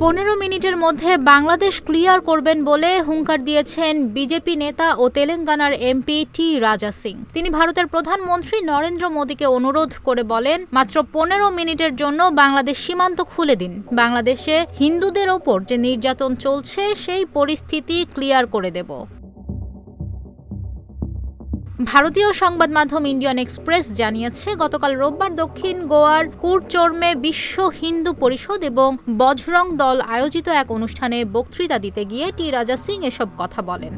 পনেরো মিনিটের মধ্যে বাংলাদেশ ক্লিয়ার করবেন বলে হুঙ্কার দিয়েছেন বিজেপি নেতা ও তেলেঙ্গানার এমপি টি রাজা সিং। তিনি ভারতের প্রধানমন্ত্রী নরেন্দ্র মোদীকে অনুরোধ করে বলেন, মাত্র পনেরো মিনিটের জন্য বাংলাদেশ সীমান্ত খুলে দিন। বাংলাদেশে হিন্দুদের ওপর যে নির্যাতন চলছে, সেই পরিস্থিতি ক্লিয়ার করে দেব। ভারতীয় সংবাদ মাধ্যম ইন্ডিয়ান এক্সপ্রেস জানিয়েছে, গতকাল রোববার দক্ষিণ গোয়ার কুরচর্মে বিশ্ব হিন্দু পরিষদ এবং বজরং দল আয়োজিত এক অনুষ্ঠানে বক্তৃতা দিতে গিয়ে টি রাজা সিং এসব কথা বলেন।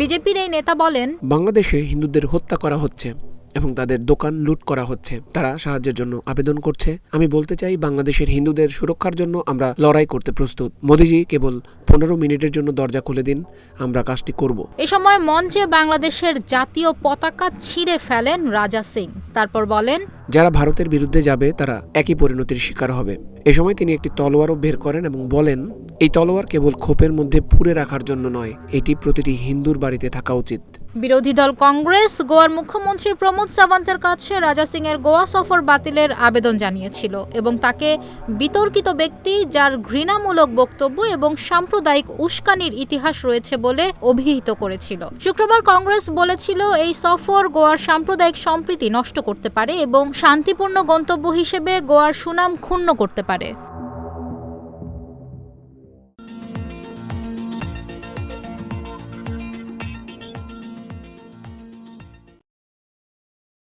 বিজেপির এই নেতা বলেন, বাংলাদেশে হিন্দুদের হত্যা করা হচ্ছে। এবং তাদের দোকান লুট করা হচ্ছে। তারা সাহায্যের জন্য আবেদন করছে। আমি বলতে চাই বাংলাদেশের হিন্দুদের সুরক্ষার জন্য আমরা লড়াই করতে প্রস্তুত। মোদিজি কেবল পনেরো মিনিটের জন্য দরজা খুলে দিন আমরা কাজটি করব। এ সময় মঞ্চে বাংলাদেশের জাতীয় পতাকা ছিঁড়ে ফেলেন রাজা সিং। তারপর বলেন যারা ভারতের বিরুদ্ধে যাবে তারা একই পরিণতির শিকার হবে। এ সময় তিনি একটি তলোয়ারও বের করেন এবং বলেন এই তলোয়ার কেবল খোপের মধ্যে পুরে রাখার জন্য নয় এটি প্রতিটি হিন্দুর বাড়িতে থাকা উচিত। বিরোধী দল কংগ্রেস, গোয়ার মুখ্যমন্ত্রী প্রমোদ সাওয়ান্তের কাছে রাজা সিং এর গোয়া সফর বাতিলের আবেদন জানিয়েছিল এবং তাকে বিতর্কিত ব্যক্তি যার ঘৃণামূলক বক্তব্য এবং সাম্প্রদায়িক উস্কানির ইতিহাস রয়েছে বলে অভিহিত করেছিল। শুক্রবার কংগ্রেস বলেছিল, এই সফর গোয়ার সাম্প্রদায়িক সম্প্রীতি নষ্ট করতে পারে এবং শান্তিপূর্ণ গন্তব্য হিসেবে গোয়ার সুনাম ক্ষুণ্ণ করতে পারে।